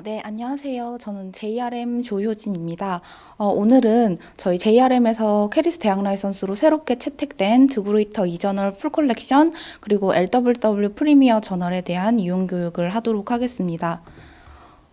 어, 네, 안녕하세요. 저는 JRM 조효진입니다. 어, 오늘은 저희 JRM에서 캐리스 대학 라이선스로 새롭게 채택된 드그루이터 이저널 풀 컬렉션 그리고 LWW 프리미어 저널에 대한 이용 교육을 하도록 하겠습니다.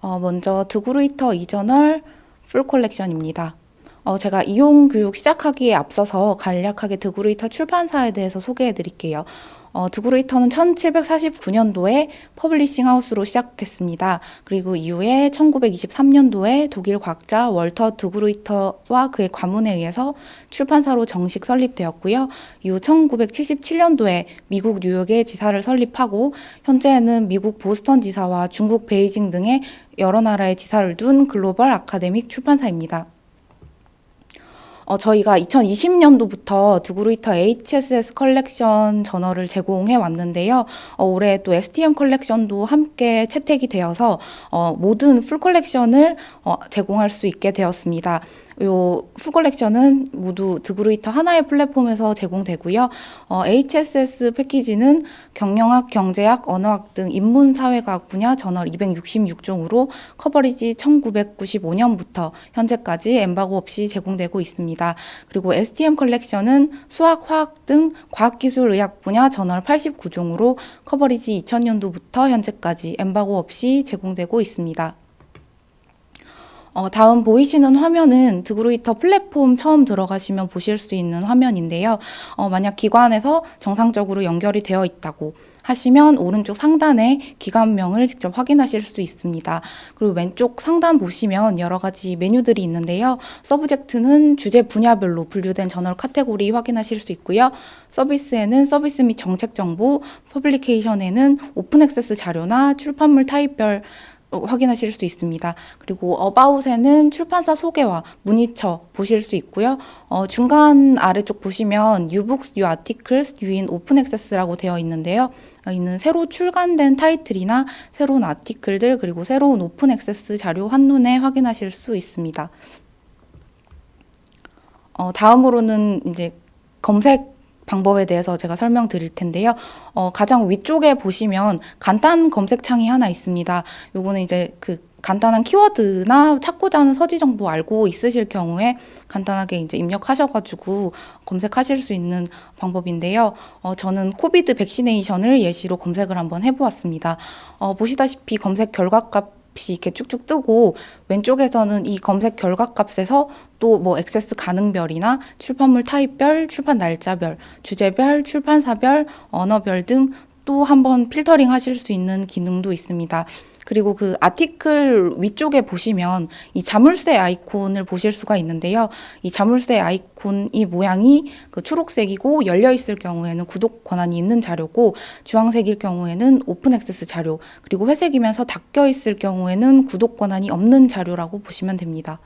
어, 먼저 드그루이터 이저널 풀 컬렉션입니다. 어, 제가 이용 교육 시작하기에 앞서서 간략하게 드그루이터 출판사에 대해서 소개해 드릴게요. 어, 드그루이터는 1749년도에 퍼블리싱 하우스로 시작했습니다. 그리고 이후에 1923년도에 독일 과학자 월터 드그루이터와 그의 과문에 의해서 출판사로 정식 설립되었고요. 이후 1977년도에 미국 뉴욕에 지사를 설립하고 현재는 미국 보스턴 지사와 중국 베이징 등의 여러 나라의 지사를 둔 글로벌 아카데믹 출판사입니다. 어, 저희가 2020년도부터 드그루이터 HSS 컬렉션 저널을 제공해 왔는데요. 어, 올해 또 STM 컬렉션도 함께 채택이 되어서 어, 모든 풀 컬렉션을 어, 제공할 수 있게 되었습니다. 요 풀 컬렉션은 모두 드그루이터 하나의 플랫폼에서 제공되고요. 어, HSS 패키지는 경영학, 경제학, 언어학 등 인문사회과학 분야 저널 266종으로 커버리지 1995년부터 현재까지 엠바고 없이 제공되고 있습니다. 그리고 STM 컬렉션은 수학, 화학 등 과학기술 의학 분야 저널 89종으로 커버리지 2000년도부터 현재까지 엠바고 없이 제공되고 있습니다. 어, 다음 보이시는 화면은 드그루이터 플랫폼 처음 들어가시면 보실 수 있는 화면인데요. 어, 만약 기관에서 정상적으로 연결이 되어 있다고 하시면 오른쪽 상단에 기관명을 직접 확인하실 수 있습니다. 그리고 왼쪽 상단 보시면 여러 가지 메뉴들이 있는데요. 서브젝트는 주제 분야별로 분류된 저널 카테고리 확인하실 수 있고요. 서비스에는 서비스 및 정책 정보, 퍼블리케이션에는 오픈 액세스 자료나 출판물 타입별 확인하실 수 있습니다. 그리고 어바웃에는 출판사 소개와 문의처 보실 수 있고요. 어, 중간 아래쪽 보시면 뉴북스, 뉴 아티클스, 뉴인 오픈 액세스라고 되어 있는데요. 어, 이는 새로 출간된 타이틀이나 새로운 아티클들 그리고 새로운 오픈 액세스 자료 한눈에 확인하실 수 있습니다. 어, 다음으로는 이제 검색 방법에 대해서 제가 설명드릴 텐데요. 어, 가장 위쪽에 보시면 간단 검색창이 하나 있습니다. 요거는 이제 그 간단한 키워드나 찾고자 하는 서지 정보 알고 있으실 경우에 간단하게 이제 입력하셔가지고 검색하실 수 있는 방법인데요. 어, 저는 코비드 백시네이션을 예시로 검색을 한번 해보았습니다. 어, 보시다시피 검색 결과 값 이 이렇게 쭉쭉 뜨고 왼쪽에서는 이 검색 결과 값에서 또 뭐 액세스 가능별이나 출판물 타입별, 출판 날짜별, 주제별, 출판사별, 언어별 등 또 한번 필터링 하실 수 있는 기능도 있습니다. 그리고 그 아티클 위쪽에 보시면 이 자물쇠 아이콘을 보실 수가 있는데요. 이 자물쇠 아이콘 이 모양이 그 초록색이고 열려 있을 경우에는 구독 권한이 있는 자료고 주황색일 경우에는 오픈 액세스 자료 그리고 회색이면서 닫혀 있을 경우에는 구독 권한이 없는 자료라고 보시면 됩니다.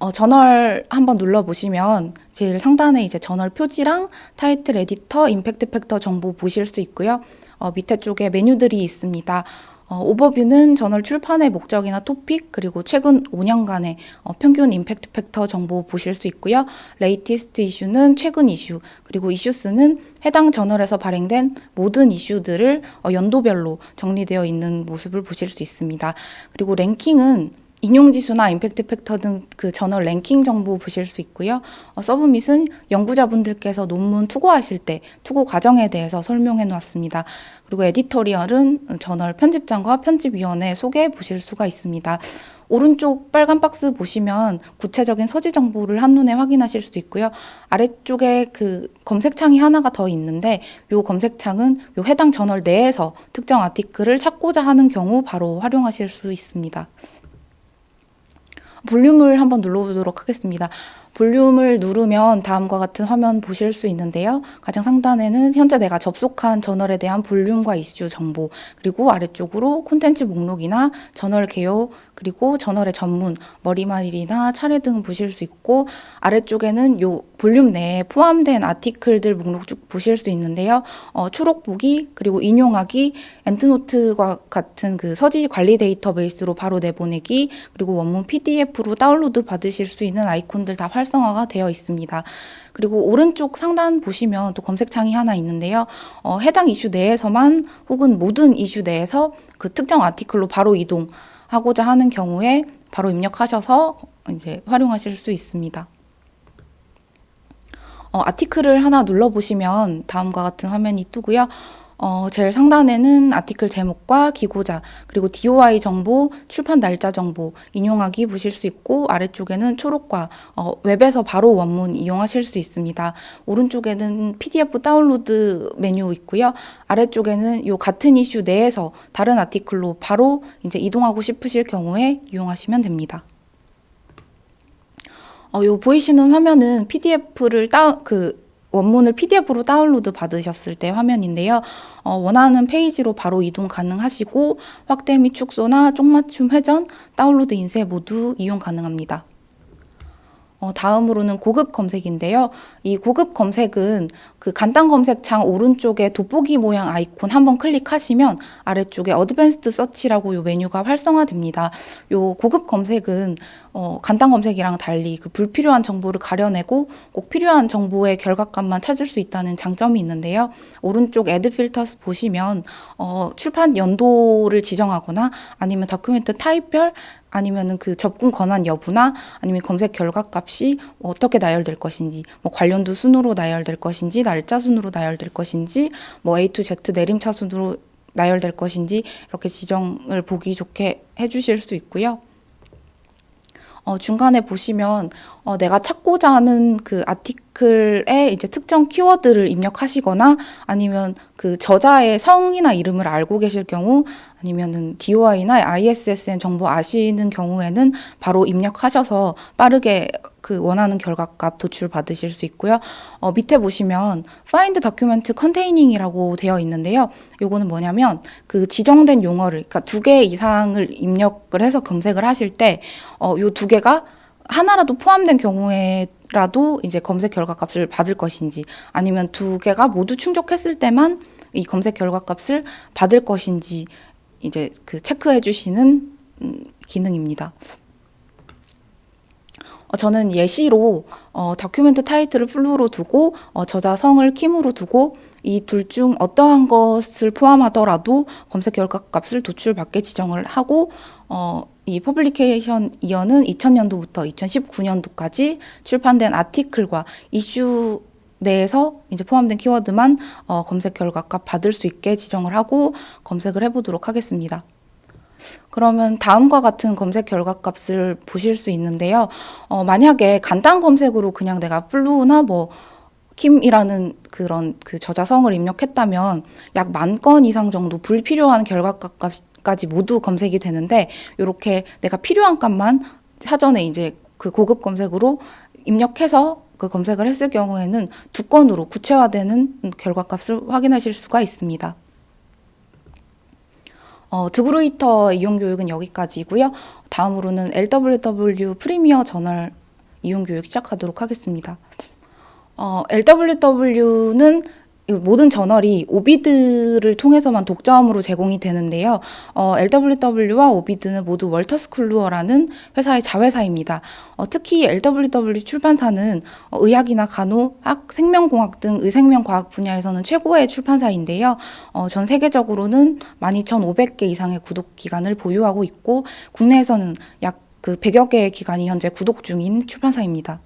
어, 저널 한번 눌러보시면 제일 상단에 이제 저널 표지랑 타이틀 에디터, 임팩트 팩터 정보 보실 수 있고요. 어, 밑에 쪽에 메뉴들이 있습니다. 어, 오버뷰는 저널 출판의 목적이나 토픽 그리고 최근 5년간의 어, 평균 임팩트 팩터 정보 보실 수 있고요. 레이티스트 이슈는 최근 이슈 그리고 이슈스는 해당 저널에서 발행된 모든 이슈들을 어, 연도별로 정리되어 있는 모습을 보실 수 있습니다. 그리고 랭킹은 인용 지수나 임팩트 팩터 등 그 저널 랭킹 정보 보실 수 있고요. 어, 서브밋은 연구자분들께서 논문 투고하실 때 투고 과정에 대해서 설명해 놓았습니다. 그리고 에디토리얼은 저널 편집장과 편집위원회 소개 보실 수가 있습니다. 오른쪽 빨간 박스 보시면 구체적인 서지 정보를 한눈에 확인하실 수 있고요. 아래쪽에 그 검색창이 하나가 더 있는데 요 검색창은 요 해당 저널 내에서 특정 아티클을 찾고자 하는 경우 바로 활용하실 수 있습니다. 볼륨을 한번 눌러보도록 하겠습니다. 볼륨을 누르면 다음과 같은 화면 보실 수 있는데요. 가장 상단에는 현재 내가 접속한 저널에 대한 볼륨과 이슈 정보, 그리고 아래쪽으로 콘텐츠 목록이나 저널 개요, 그리고 저널의 전문, 머리말이나 차례 등 보실 수 있고, 아래쪽에는 요 볼륨 내에 포함된 아티클들 목록 쭉 보실 수 있는데요. 어, 초록 보기, 그리고 인용하기, 엔드노트와 같은 그 서지 관리 데이터베이스로 바로 내보내기, 그리고 원문 PDF로 다운로드 받으실 수 있는 아이콘들 다 활 활성화가 되어 있습니다. 그리고 오른쪽 상단 보시면 또 검색창이 하나 있는데요. 어, 해당 이슈 내에서만 혹은 모든 이슈 내에서 그 특정 아티클로 바로 이동하고자 하는 경우에 바로 입력하셔서 이제 활용하실 수 있습니다. 어, 아티클을 하나 눌러보시면 다음과 같은 화면이 뜨고요. 어, 제일 상단에는 아티클 제목과 기고자, 그리고 DOI 정보, 출판 날짜 정보, 인용하기 보실 수 있고, 아래쪽에는 초록과 어, 웹에서 바로 원문 이용하실 수 있습니다. 오른쪽에는 PDF 다운로드 메뉴 있고요. 아래쪽에는 요 같은 이슈 내에서 다른 아티클로 바로 이제 이동하고 싶으실 경우에 이용하시면 됩니다. 어, 요 보이시는 화면은 PDF를 따, 그 원문을 PDF로 다운로드 받으셨을 때 화면인데요. 어, 원하는 페이지로 바로 이동 가능하시고 확대 및 축소나 쪽맞춤 회전, 다운로드 인쇄 모두 이용 가능합니다. 어, 다음으로는 고급 검색인데요. 이 고급 검색은 그 간단 검색창 오른쪽에 돋보기 모양 아이콘 한번 클릭하시면 아래쪽에 어드밴스드 서치라고 요 메뉴가 활성화됩니다. 요 고급 검색은 어, 간단 검색이랑 달리 그 불필요한 정보를 가려내고 꼭 필요한 정보의 결과값만 찾을 수 있다는 장점이 있는데요. 오른쪽 애드 필터스 보시면 어, 출판 연도를 지정하거나 아니면 다큐멘트 타입별 아니면은 그 접근 권한 여부나 아니면 검색 결과 값이 어떻게 나열될 것인지 뭐 관련도 순으로 나열될 것인지 날짜 순으로 나열될 것인지 뭐 A to Z 내림차 순으로 나열될 것인지 이렇게 지정을 보기 좋게 해주실 수 있고요. 어, 중간에 보시면 어, 내가 찾고자 하는 그 아티클에 이제 특정 키워드를 입력하시거나 아니면 그 저자의 성이나 이름을 알고 계실 경우 아니면은 DOI나 ISSN 정보 아시는 경우에는 바로 입력하셔서 빠르게 그 원하는 결과값 도출 받으실 수 있고요. 어, 밑에 보시면 Find Document Containing이라고 되어 있는데요. 요거는 뭐냐면 그 지정된 용어를 그러니까 두 개 이상을 입력을 해서 검색을 하실 때 어, 요 두 개가 하나라도 포함된 경우에라도 이제 검색 결과 값을 받을 것인지 아니면 두 개가 모두 충족했을 때만 이 검색 결과 값을 받을 것인지 이제 그 체크해 주시는 음, 기능입니다. 어, 저는 예시로 어, 다큐멘트 타이틀을 플루로 두고 어, 저자 성을 킴으로 두고 이 둘 중 어떠한 것을 포함하더라도 검색 결과 값을 도출받게 지정을 하고 어, 이 퍼블리케이션 이어는 2000년도부터 2019년도까지 출판된 아티클과 이슈 내에서 이제 포함된 키워드만 어, 검색 결과 값 받을 수 있게 지정을 하고 검색을 해보도록 하겠습니다. 그러면 다음과 같은 검색 결과 값을 보실 수 있는데요. 어, 만약에 간단 검색으로 그냥 내가 플루나 뭐 킴이라는 그런 그 저자성을 입력했다면 약 만 건 이상 정도 불필요한 결과 값 까지 모두 검색이 되는데 이렇게 내가 필요한 값만 사전에 이제 그 고급 검색으로 입력해서 그 검색을 했을 경우에는 두 건으로 구체화되는 결과값을 확인하실 수가 있습니다. 어, 드그루이터 이용 교육은 여기까지고요. 다음으로는 LWW 프리미어 저널 이용 교육 시작하도록 하겠습니다. 어, LWW는 모든 저널이 오비드를 통해서만 독점으로 제공이 되는데요. 어, LWW와 오비드는 모두 월터스 클루어라는 회사의 자회사입니다. 어, 특히 LWW 출판사는 어, 의학이나 간호 학, 생명공학 등 의생명과학 분야에서는 최고의 출판사인데요. 어, 전 세계적으로는 12,500개 이상의 구독 기간을 보유하고 있고 국내에서는 약 그 100여 개의 기관이 현재 구독 중인 출판사입니다.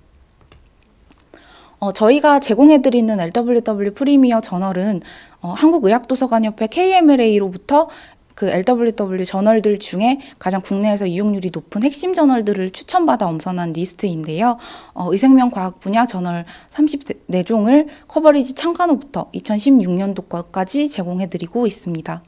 어, 저희가 제공해드리는 LWW 프리미어 저널은 어, 한국의학도서관협회 KMLA로부터 그 LWW 저널들 중에 가장 국내에서 이용률이 높은 핵심 저널들을 추천받아 엄선한 리스트인데요. 어, 의생명 과학 분야 저널 34종을 커버리지 창간호부터 2016년도 것까지 제공해드리고 있습니다.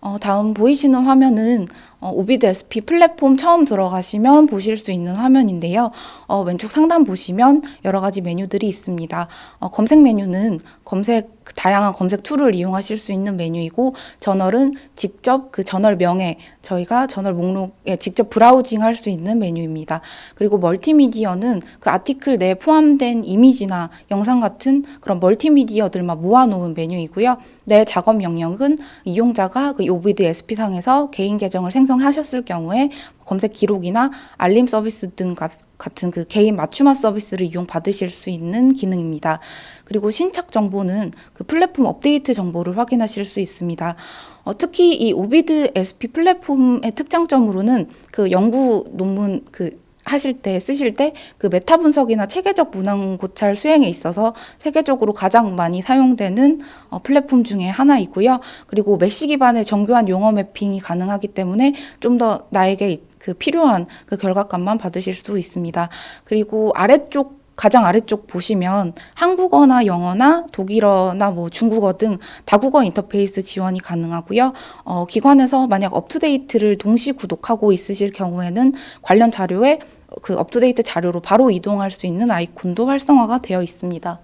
어, 다음 보이시는 화면은 어, 오비드 SP 플랫폼 처음 들어가시면 보실 수 있는 화면인데요. 어, 왼쪽 상단 보시면 여러 가지 메뉴들이 있습니다. 어, 검색 메뉴는 검색 다양한 검색 툴을 이용하실 수 있는 메뉴이고 저널은 직접 그 저널 명에 저희가 저널 목록에 직접 브라우징 할 수 있는 메뉴입니다. 그리고 멀티미디어는 그 아티클 내에 포함된 이미지나 영상 같은 그런 멀티미디어들만 모아놓은 메뉴이고요. 내 작업 영역은 이용자가 그 오비드 SP 상에서 개인 계정을 생성 생성하셨을 경우에 검색 기록이나 알림 서비스 등 가- 같은 그 개인 맞춤화 서비스를 이용 받으실 수 있는 기능입니다. 그리고 신착 정보는 그 플랫폼 업데이트 정보를 확인하실 수 있습니다. 어, 특히 이 오비드 SP 플랫폼의 특장점으로는 그 연구 논문 그 하실 때 쓰실 때 그 메타 분석이나 체계적 문항 고찰 수행에 있어서 세계적으로 가장 많이 사용되는 어, 플랫폼 중에 하나이고요. 그리고 메시 기반의 정교한 용어 매핑이 가능하기 때문에 좀 더 나에게 이- 그 필요한 그 결과값만 받으실 수 있습니다. 그리고 아래쪽 가장 아래쪽 보시면 한국어나 영어나 독일어나 뭐 중국어 등 다국어 인터페이스 지원이 가능하고요. 어, 기관에서 만약 업투데이트를 동시 구독하고 있으실 경우에는 관련 자료에 그 업투데이트 자료로 바로 이동할 수 있는 아이콘도 활성화가 되어 있습니다.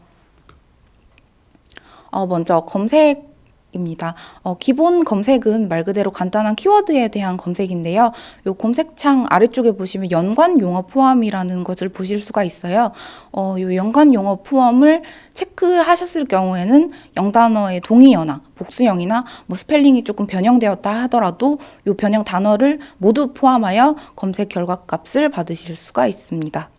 어, 먼저 검색 입니다. 어, 기본 검색은 말 그대로 간단한 키워드에 대한 검색인데요. 요 검색창 아래쪽에 보시면 연관 용어 포함이라는 것을 보실 수가 있어요. 어, 요 연관 용어 포함을 체크하셨을 경우에는 영단어의 동의어나 복수형이나 뭐 스펠링이 조금 변형되었다 하더라도 요 변형 단어를 모두 포함하여 검색 결과 값을 받으실 수가 있습니다.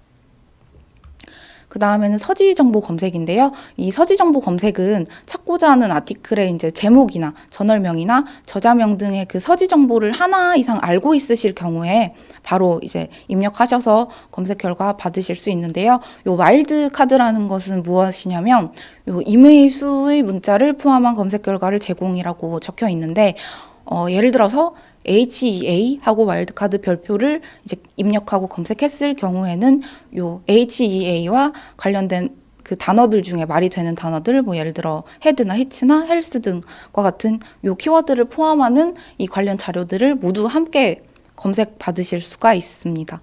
그 다음에는 서지 정보 검색인데요. 이 서지 정보 검색은 찾고자 하는 아티클의 이제 제목이나 저널명이나 저자명 등의 그 서지 정보를 하나 이상 알고 있으실 경우에 바로 이제 입력하셔서 검색 결과 받으실 수 있는데요. 요 와일드 카드라는 것은 무엇이냐면 요 임의 수의 문자를 포함한 검색 결과를 제공이라고 적혀 있는데 어, 예를 들어서 HEA 하고 와일드카드 별표를 이제 입력하고 검색했을 경우에는 요 HEA와 관련된 그 단어들 중에 말이 되는 단어들 뭐 예를 들어 헤드나 히츠나 헬스 등과 같은 요 키워드를 포함하는 이 관련 자료들을 모두 함께 검색 받으실 수가 있습니다.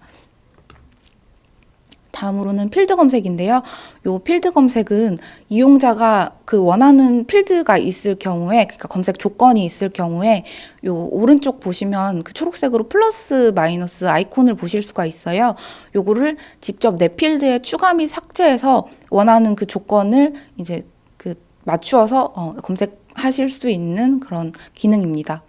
다음으로는 필드 검색인데요. 요 필드 검색은 이용자가 그 원하는 필드가 있을 경우에, 그러니까 검색 조건이 있을 경우에 요 오른쪽 보시면 그 초록색으로 플러스 마이너스 아이콘을 보실 수가 있어요. 요거를 직접 내 필드에 추가 및 삭제해서 원하는 그 조건을 이제 그 맞추어서 어, 검색하실 수 있는 그런 기능입니다.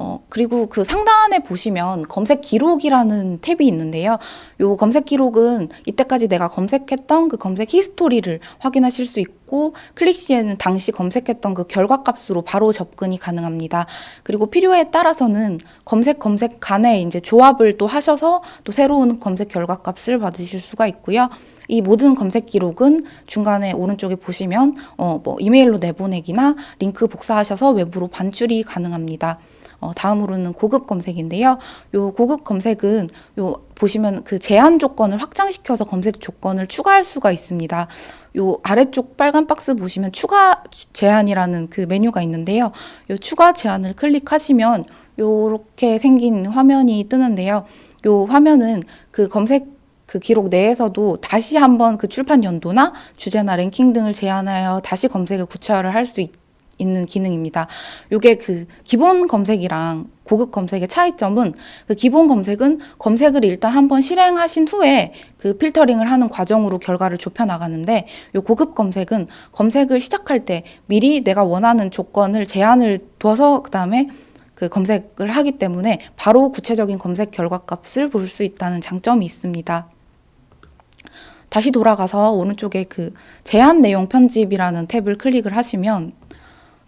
어, 그리고 그 상단에 보시면 검색 기록이라는 탭이 있는데요. 요 검색 기록은 이때까지 내가 검색했던 그 검색 히스토리를 확인하실 수 있고 클릭 시에는 당시 검색했던 그 결과 값으로 바로 접근이 가능합니다. 그리고 필요에 따라서는 검색 검색 간에 이제 조합을 또 하셔서 또 새로운 검색 결과 값을 받으실 수가 있고요. 이 모든 검색 기록은 중간에 오른쪽에 보시면 어, 뭐 이메일로 내보내기나 링크 복사하셔서 외부로 반출이 가능합니다. 어, 다음으로는 고급 검색인데요. 요 고급 검색은 요 보시면 그 제한 조건을 확장시켜서 검색 조건을 추가할 수가 있습니다. 요 아래쪽 빨간 박스 보시면 추가 제한이라는 그 메뉴가 있는데요. 요 추가 제한을 클릭하시면 요렇게 생긴 화면이 뜨는데요. 요 화면은 그 검색 그 기록 내에서도 다시 한번 그 출판 연도나 주제나 랭킹 등을 제한하여 다시 검색을 구체화를 할 수 있 는 기능입니다. 요게 그 기본 검색이랑 고급 검색의 차이점은 그 기본 검색은 검색을 일단 한번 실행하신 후에 그 필터링을 하는 과정으로 결과를 좁혀 나가는데 요 고급 검색은 검색을 시작할 때 미리 내가 원하는 조건을 제한을 둬서 그다음에 그 검색을 하기 때문에 바로 구체적인 검색 결과 값을 볼 수 있다는 장점이 있습니다. 다시 돌아가서 오른쪽에 그 제한 내용 편집이라는 탭을 클릭을 하시면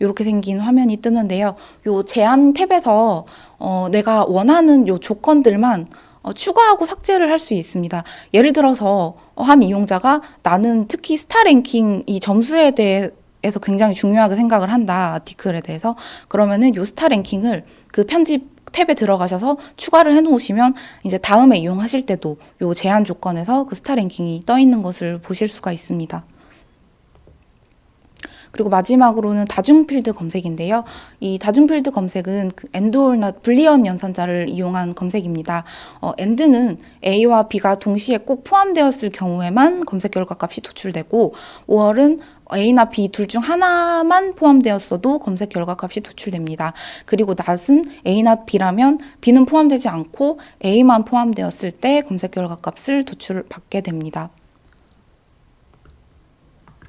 이렇게 생긴 화면이 뜨는데요. 요 제한 탭에서 어, 내가 원하는 요 조건들만 어, 추가하고 삭제를 할 수 있습니다. 예를 들어서 어, 한 이용자가 나는 특히 스타 랭킹 이 점수에 대해서 굉장히 중요하게 생각을 한다 아티클에 대해서 그러면은 요 스타 랭킹을 그 편집 탭에 들어가셔서 추가를 해놓으시면 이제 다음에 이용하실 때도 요 제한 조건에서 그 스타 랭킹이 떠 있는 것을 보실 수가 있습니다. 그리고 마지막으로는 다중 필드 검색인데요. 이 다중 필드 검색은 그 엔드올나 불리언 연산자를 이용한 검색입니다. 어, 엔드는 A와 B가 동시에 꼭 포함되었을 경우에만 검색 결과 값이 도출되고 5월은 A나 B 둘 중 하나만 포함되었어도 검색 결과 값이 도출됩니다. 그리고 낫은 A나 B라면 B는 포함되지 않고 A만 포함되었을 때 검색 결과 값을 도출받게 됩니다.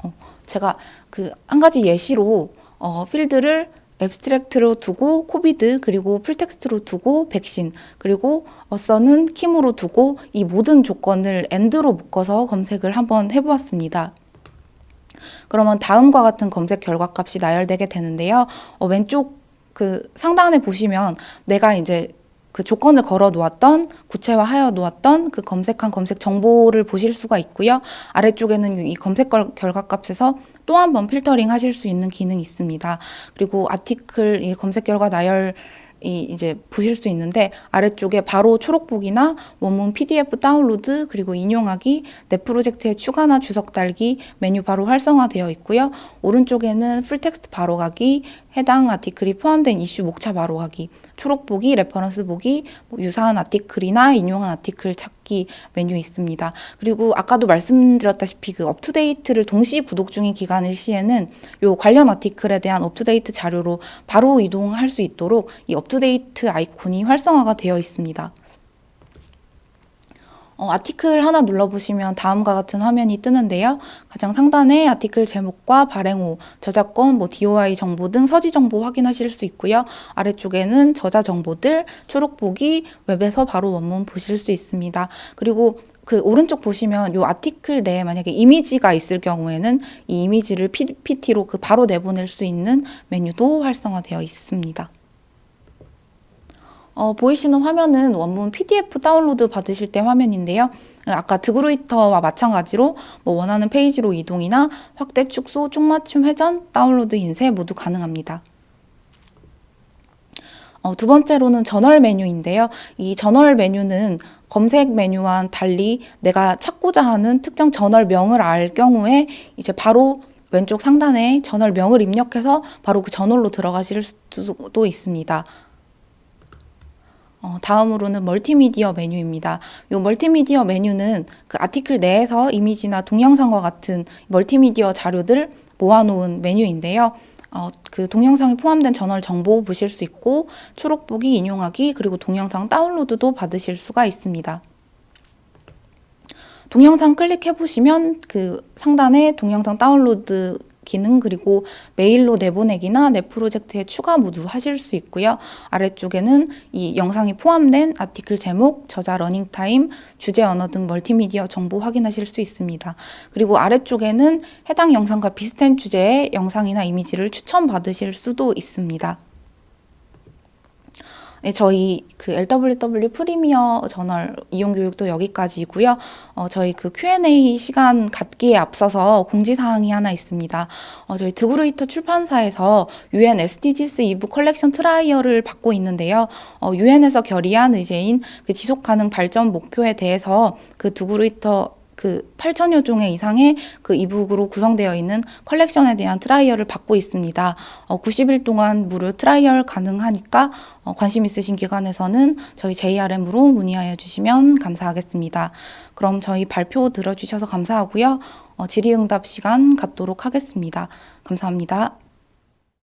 어, 제가 그 한 가지 예시로 어, 필드를 앱스트랙트로 두고 코비드 그리고 풀텍스트로 두고 백신 그리고 어서는 킴으로 두고 이 모든 조건을 엔드로 묶어서 검색을 한번 해보았습니다. 그러면 다음과 같은 검색 결과 값이 나열되게 되는데요. 어, 왼쪽 그 상단에 보시면 내가 이제 그 조건을 걸어 놓았던 구체화하여 놓았던 그 검색한 검색 정보를 보실 수가 있고요. 아래쪽에는 이 검색 결- 결과 값에서 또 한 번 필터링 하실 수 있는 기능이 있습니다. 그리고 아티클 이 검색 결과 나열 이 이제 보실 수 있는데 아래쪽에 바로 초록북이나 원문 PDF 다운로드 그리고 인용하기 내 프로젝트의 추가나 주석 달기 메뉴 바로 활성화되어 있고요. 오른쪽에는 풀텍스트 바로 가기 해당 아티클이 포함된 이슈 목차 바로 가기 초록 보기 레퍼런스 보기 뭐 유사한 아티클이나 인용한 아티클 찾기 메뉴 있습니다. 그리고 아까도 말씀드렸다시피 그 업투데이트를 동시 구독 중인 기간일 시에는 요 관련 아티클에 대한 업투데이트 자료로 바로 이동할 수 있도록 이 업투데이트 아이콘이 활성화가 되어 있습니다. 어, 아티클 하나 눌러보시면 다음과 같은 화면이 뜨는데요. 가장 상단에 아티클 제목과 발행호, 저작권, 뭐 DOI 정보 등 서지 정보 확인하실 수 있고요. 아래쪽에는 저자 정보들, 초록 보기, 웹에서 바로 원문 보실 수 있습니다. 그리고 그 오른쪽 보시면 요 아티클 내에 만약에 이미지가 있을 경우에는 이 이미지를 PPT로 그 바로 내보낼 수 있는 메뉴도 활성화되어 있습니다. 어, 보이시는 화면은 원문 PDF 다운로드 받으실 때 화면인데요. 아까 드그루이터와 마찬가지로 뭐 원하는 페이지로 이동이나 확대, 축소, 쪽맞춤, 회전, 다운로드, 인쇄 모두 가능합니다. 어, 두 번째로는 저널 메뉴인데요. 이 저널 메뉴는 검색 메뉴와는 달리 내가 찾고자 하는 특정 저널명을 알 경우에 이제 바로 왼쪽 상단에 저널명을 입력해서 바로 그 저널로 들어가실 수도 있습니다. 어, 다음으로는 멀티미디어 메뉴입니다. 이 멀티미디어 메뉴는 그 아티클 내에서 이미지나 동영상과 같은 멀티미디어 자료들 모아놓은 메뉴인데요. 어, 그 동영상이 포함된 저널 정보 보실 수 있고 초록 보기 인용하기 그리고 동영상 다운로드도 받으실 수가 있습니다. 동영상 클릭해 보시면 그 상단에 동영상 다운로드 기능 그리고 메일로 내보내기나 내 프로젝트에 추가 모두 하실 수 있고요. 아래쪽에는 이 영상이 포함된 아티클 제목, 저자 러닝 타임, 주제 언어 등 멀티미디어 정보 확인하실 수 있습니다. 그리고 아래쪽에는 해당 영상과 비슷한 주제의 영상이나 이미지를 추천 받으실 수도 있습니다. 네, 저희 그 LWW 프리미어 저널 이용 교육도 여기까지고요. 어, 저희 그 Q&A 시간 갖기에 앞서서 공지 사항이 하나 있습니다. 어, 저희 드그루이터 출판사에서 UN SDGs 2부 컬렉션 트라이얼을 받고 있는데요. 어, UN에서 결의한 의제인 그 지속 가능 발전 목표에 대해서 그 드그루이터 그 8천여 종의 이상의 그 이북으로 구성되어 있는 컬렉션에 대한 트라이얼을 받고 있습니다. 어, 90일 동안 무료 트라이얼 가능하니까 어, 관심 있으신 기관에서는 저희 JRM으로 문의하여 주시면 감사하겠습니다. 그럼 저희 발표 들어주셔서 감사하고요. 어, 질의응답 시간 갖도록 하겠습니다. 감사합니다.